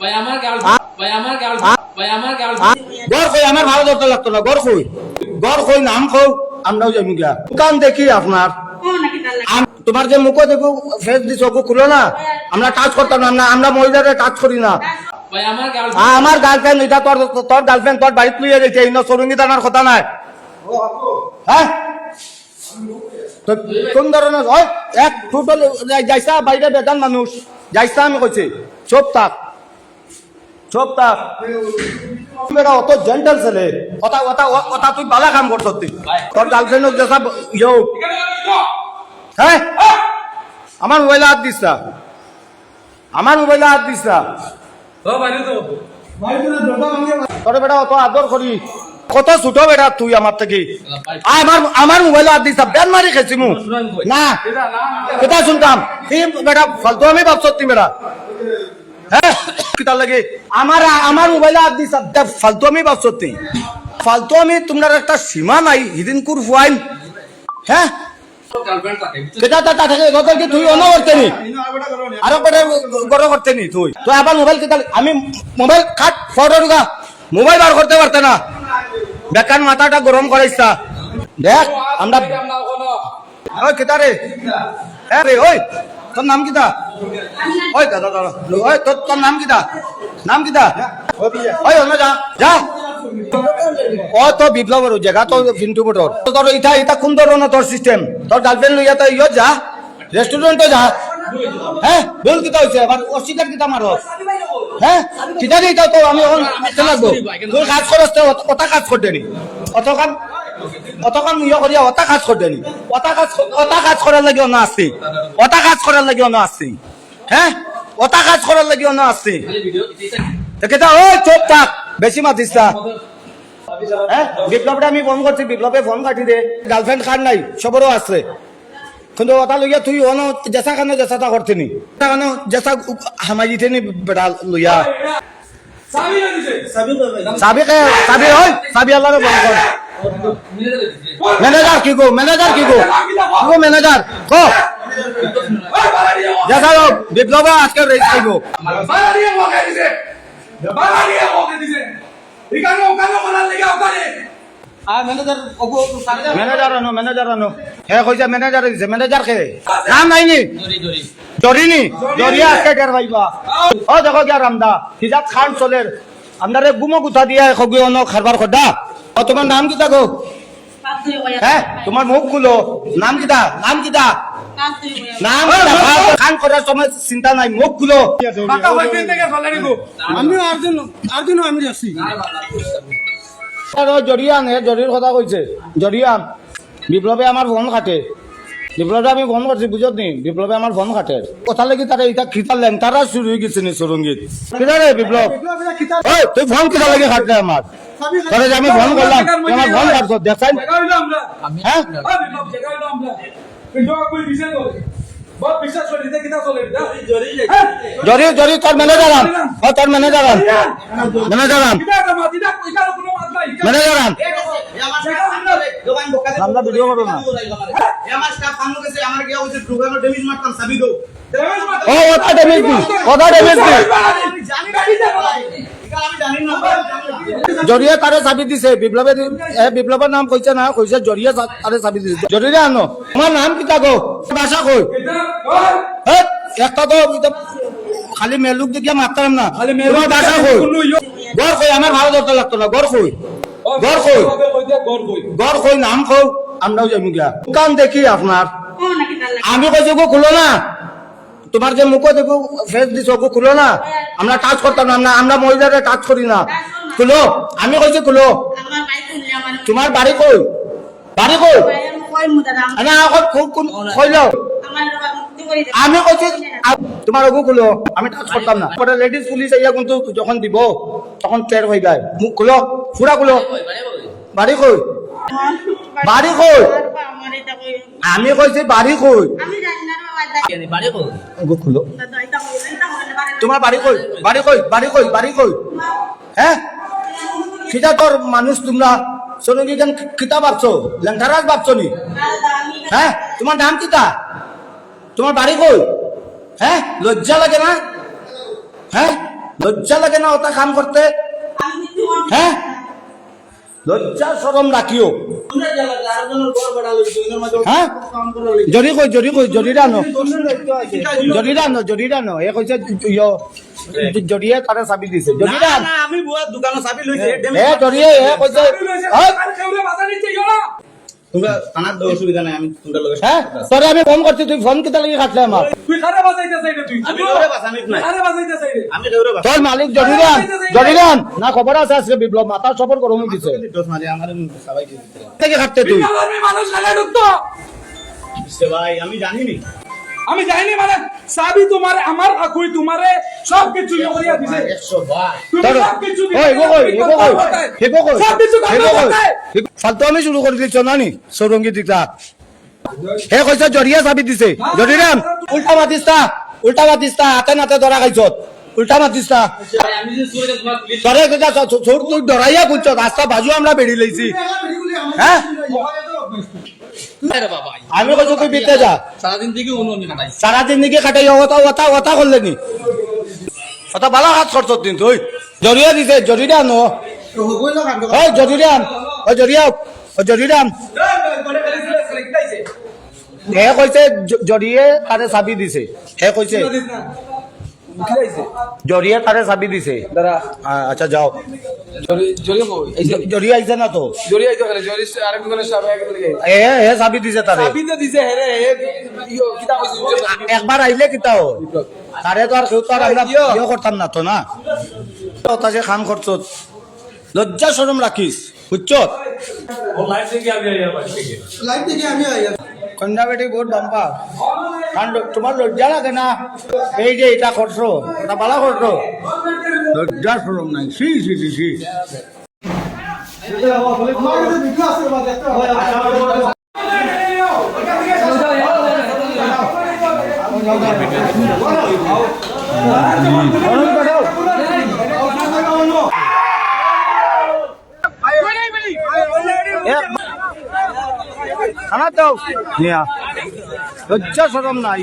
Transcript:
ভাই আমার গাল ভাই আমার গাল ভাই আমার গাল গড় কই আমার ভালো ধরতে লাগতো না কই কই নাম কও আমরাও যাব গিয়া। দোকান দেখি আপনার। আম- তোমার যে মুখ দেখো ফেস দিছ ওকে খুলো না। আমরা টাচ করতাম না আমরা মহিলাদের টাচ করি না। ভাই আমার গাল আ, আমার গার্লফ্রেন্ড এটা তোর তোর গার্লফ্রেন্ড তোর বাড়িতে লইয়া গেছে ইন সরঙ্গি টানার কথা নাই। হ্যাঁ? কোন ধরনের এক ফুটবল বাইরে বেদান মানুষ। যাইসা আমি কইছি চোপ থাক চোপ থাক। মেয়েরা অত জেন্টাল ছেলে। কথা কথা কথা তুই বালা কাম করছ তুই। তোর গার্লফ্রেন্ড যেসা ইয়ে হ্যাঁ? আমার মোবাইলে হাত দিস না। আমার মোবাইলে হাত দিস না। তোর বেটা অত আদর করি। কত ছোট বেটা তুই আমার থেকে। আমার আমার মোবাইলে হাত দিস বেন মারি খেয়েছি মু। না। এটা শুনতাম। বেটা ফালতু আমি ভাবছ তুই বেটা। হ্যাঁ? কিতার লাগে? আমার আমার মোবাইলে হাত দিস। ফালতু আমি ভাবছ ফালতু আমি তোমার একটা সীমা নাই হিদিন কুর ফুয়াইন হ্যাঁ? কেটা তা থাকে গতর কি তুই অন করতে নি? আরও করে গরম করতে নি তুই। তুই আবার মোবাইল কেটা আমি মোবাইল কাট ফটো ঢুকা মোবাইল বার করতে পারতে না। বেকার মাথাটা গরম করাইছা। দেখ আমরা কেটা রে? হ্যাঁ রে ওই। তোর নাম কিতা ওই দাদা দাদা ওই তোর তোর নাম কিতা নাম কিতা ওই অন্য যা যা। ও তো বিপ্লবের জায়গা তো পিন্টু বটর তোর ইটা ইটা কোন ধরনের তোর সিস্টেম তোর গার্লফ্রেন্ড লইয়া তো ইয় যা। রেস্টুরেন্টে যা। হ্যাঁ বল কিতা হইছে আবার অস্বীকার কিতা মারো? হ্যাঁ কিতা দিতা তো আমি এখন লাগবো। তুই কাজ করস তো ওটা কাজ করতে নি অত কাম অত কাম ইয়ে করিয়া ওটা কাজ করতে নি। ওটা কাজ ওটা কাজ করার লাগি অন্য আসছি ওটা কাজ করার লাগি অন্য আসছি হ্যাঁ ওটা কাজ করার লাগি আসছি ভিডিও কেতা ওই চোপ থাক বেশি মাতিস হ্যাঁ বিপ্লবটা আমি ফোন করছি বিপ্লবে ফোন কাটি দে। গার্লফ্রেন্ড কার নাই সবরও আছে। কিন্তু ওটা লইয়া তুই অন জেসা কানে জেসাটা করতে নি। কানে জেসা হামাই দিতে নি বেটা লইয়া। চাবি কে চাবি হয় চাবি আল্লাহরে ফোন কর ম্যানেজার কি গো ম্যানেজার কি গো কি গো ম্যানেজার দিয়ে জেসা লোক বিপ্লবে আজকে রেস খাইব বালা দিয়ে ওকে দিছে। বালা দিয়ে ওকে দিছে। ইকানো ওকানো মারার লাগি ওখানে। ম্যানেজার আনো ম্যানেজার আনো। হে কইছে ম্যানেজার দিছে। ম্যানেজার কে? নাম নাই নি? জরিনি জরিয়া আজকে টের পাইবা ও দেখো গিয়া রামদা হিজাব খান চলের আপনারে গুমো গুথা দিয়া খগি অন খারবার খড্ডা ও তোমার নাম কি গো হ্যাঁ তোমার মুখগুলো নাম কি নাম কিতা নাম কি দা খান করার সময় চিন্তা নাই মুখগুলো আমি আমি আছি জরিয়ান হে জরির কথা কইছে। জরিয়ান বিপ্লবে আমার ফোন কাটে বিপ্লবে আমি ফোন করছি বুঝত নি বিপ্লবে আমার ফোন কাটে কথা লাগি তারা ইটা খিতার লেন তারা শুরু হয়ে গেছে নি সুরঙ্গীত রে বিপ্লব তুই ফোন কিতা লাগে কাটলে আমার যে আমি ফোন করলাম আমার ফোন কাটছ দেখছেন হ্যাঁ বহুত বিশ্বাস করে আমরা ভিডিও করো না। ও ওটা ড্যামেজ দি ওটা ড্যামেজ দি। জরিয়া তারে চাবি দিছে? বিপ্লবে দি- এ বিপ্লবের নাম কইছে না কইছে জরিয়া চা- তারে চাবি দিছে। জরিয়া আনো। আমার নাম কিতা গো বাসা কই এটা একটা তো খালি মেলুক দেখিয়া মারতাম না। তোমার বাসা কই গড় কই আমার ভালো ধরতে লাগতো না গড় কই গড় কই? গড় কই? নাম কই আমরাও যাব গিয়া। দোকান দেখি আপনার। আমি কইছি ওকে খুলো না। তোমার যে মুখ দেখো ফেস দিছ ওকে খুলো না। আমরা টাচ করতাম না আমরা আমরা মহিলাদের টাচ করি না। খুলো। আমি কইছি খুলো। তোমার বাড়ি কই? বাড়ি কই? না কইল আমি কইছি তোমার ওগু খুলো। আমি টাচ করতাম না। পরে লেডিস পুলিশ আইয়া কিন্তু যখন দিব তখন টের হয়ে যায়। মুখ খুলো। খুলো বাড়ি কই বাড়ি কই আমি কইছি বাড়ি কই খুলো তোমার বাড়ি কই বাড়ি কই বাড়ি কই বাড়ি কই হ্যাঁ কিতা তোর মানুষ তোমরা সরঙ্গী গান কিতা ভাবছ লেংটারাজ ভাবছ নি হ্যাঁ তোমার নাম কিতা তোমার বাড়ি কই হ্যাঁ লজ্জা লাগে না হ্যাঁ লজ্জা লাগে না ওটা কাম করতে হ্যাঁ লজ্জা সরম রাখিও। হ্যাঁ? জরি কই জরি কই জরি রানো। জরি রানো জরি রানো। এ কইছে ইয়ো জরিয়ে তারে চাবি দিছে। জরি রান। আমি বুয়া দোকানৰ চাবি লৈছে। এ জরিয়ে এ কইছে হ্যাঁ কেউরে বাধা দিচ্ছে তোমরা থানাত অসুবিধা নাই আমি তোমরা লগে তোরে আমি ফোন করছি তুই ফোন কিতা লাগি কাটলে আমার? তুই খারে বাজাইতে চাইরে তুই? আমি কেউরে বাঁচানিত নাই। খারে বাজাইতে চাইরে আমি কেউরে বাঁচানি তোর মালিক জরিরান জরিরান না খবর আছে আজকে বিপ্লব মাথা সফর করো দিছে। দোষ মারি আমার সবাই দিতে থেকে কাটতে তুই? মানুষ ঢুকতো? ভাই আমি জানিনি। আমি জানি মানে সাবি তোমার আমার আকুই তোমারে সব কিছু ইয়ে দিছে। তুমি সব কিছু ওই কই সব কিছু ফালতু আমি শুরু করে দিছ না নি সৌরঙ্গী দিতা হে কইছে জরিয়া চাবি দিছে। জরিরাম উল্টা মাতিস্তা উল্টা মাতিস্তা হাতে নাতে ধরা খাইছত উল্টা মাতিস্তা তরে কইতা ছোট ডরাইয়া বুঝছ রাস্তা বাজু আমরা বেড়ি লইছি হ্যাঁ আমি কইছো তুই বিতে যা। সারাদিন থেকে অনুমতি কাটাই সারাদিন নাকি কাটাই ওটা ওটা ওটা করলে নি ওটা ভালো হাত খরচ দিন তুই। জরিয়া দিছে জরিয়া আনো ওই জরিয়া আন। ওই জরিয়া ওই জরিয়া আন। হে কইছে জ- জরিয়ে তারে চাবি দিছে। হে কইছে। জরিয়ে তারে চাবি দিছে। দাদা আচ্ছা যাও। জরি জরি কই এই যে জরিয়া আইছে না তো? আইতো খালি আরেক সব এক গেছে এ হে চাবি দিছে তারে। সাবি দিছে হেরে হে ইয়ো কিতা কইছে একবার আইলে কিতা হয় তারে তো আর কেউ তো আর আমরা করতাম না তো না? তা যে খান খরচ লজ্জা সরম রাখিস বুঝছ লাইফ থেকে আমি আইয়া লাইভ থেকে আমি আইয়া কন্যা বেটি বহুত বাম্পা কারণ তোমার লজ্জা লাগে না। এই যে এটা করছ এটা ভালো করছ লজ্জা সরম নাই সি সি সি সি খানা দাও লজ্জা সরম নাই